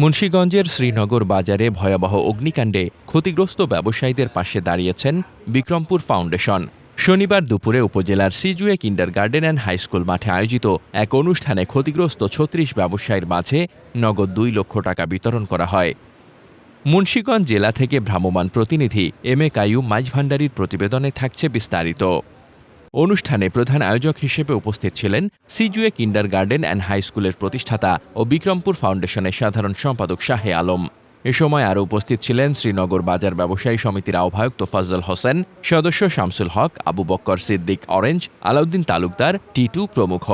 মুন্সীগঞ্জের শ্রীনগর বাজারে ভয়াবহ অগ্নিকাণ্ডে ক্ষতিগ্রস্ত ব্যবসায়ীদের পাশে দাঁড়িয়েছেন বিক্রমপুর ফাউন্ডেশন। শনিবার দুপুরে উপজেলার Sijuye kindergarten and high school মাঠে আয়োজিত এক অনুষ্ঠানে ক্ষতিগ্রস্ত ছত্রিশ ব্যবসায়ীর মাঝে নগদ দুই লক্ষ টাকা বিতরণ করা হয়। মুন্সীগঞ্জ জেলা থেকে ভ্রাম্যমাণ প্রতিনিধি এম এ কাইয়ুম মাঝভান্ডারির প্রতিবেদনে থাকছে বিস্তারিত। অনুষ্ঠানে প্রধান আয়োজক হিসেবে উপস্থিত ছিলেন Sijuye kindergarten and high স্কুলের প্রতিষ্ঠাতা ও বিক্রমপুর ফাউন্ডেশনের সাধারণ সম্পাদক শাহে আলম। এ সময় আরও উপস্থিত ছিলেন শ্রীনগর বাজার ব্যবসায়ী সমিতির আহ্বায়ক তোফাজ্জল হোসেন, সদস্য শামসুল হক, আবু বক্কর সিদ্দিক অরেঞ্জ, আলাউদ্দিন তালুকদার, টিটু প্রমুখ।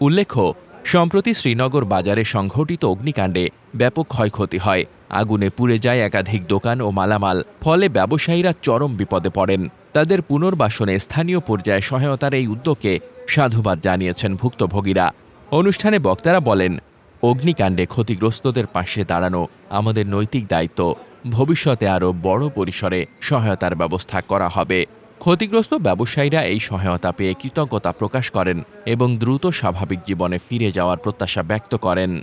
উল্লেখ্য, সম্প্রতি শ্রীনগর বাজারে সংঘটিত অগ্নিকাণ্ডে ব্যাপক ক্ষয়ক্ষতি হয়। আগুনে পুড়ে যায় একাধিক দোকান ও মালামাল। ফলে ব্যবসায়ীরা চরম বিপদে পড়েন। তাদের পুনর্বাসনে স্থানীয় পর্যায়ে সহায়তার এই উদ্যোগকে সাধুবাদ জানিয়েছেন ভুক্তভোগীরা। অনুষ্ঠানে বক্তারা বলেন, অগ্নিকাণ্ডে ক্ষতিগ্রস্তদের পাশে দাঁড়ানো আমাদের নৈতিক দায়িত্ব। ভবিষ্যতে আরও বড় পরিসরে সহায়তার ব্যবস্থা করা হবে। ক্ষতিগ্রস্ত ব্যবসায়ীরা এই সহায়তা পেয়ে কৃতজ্ঞতা প্রকাশ করেন এবং দ্রুত স্বাভাবিক জীবনে ফিরে যাওয়ার প্রত্যাশা ব্যক্ত করেন।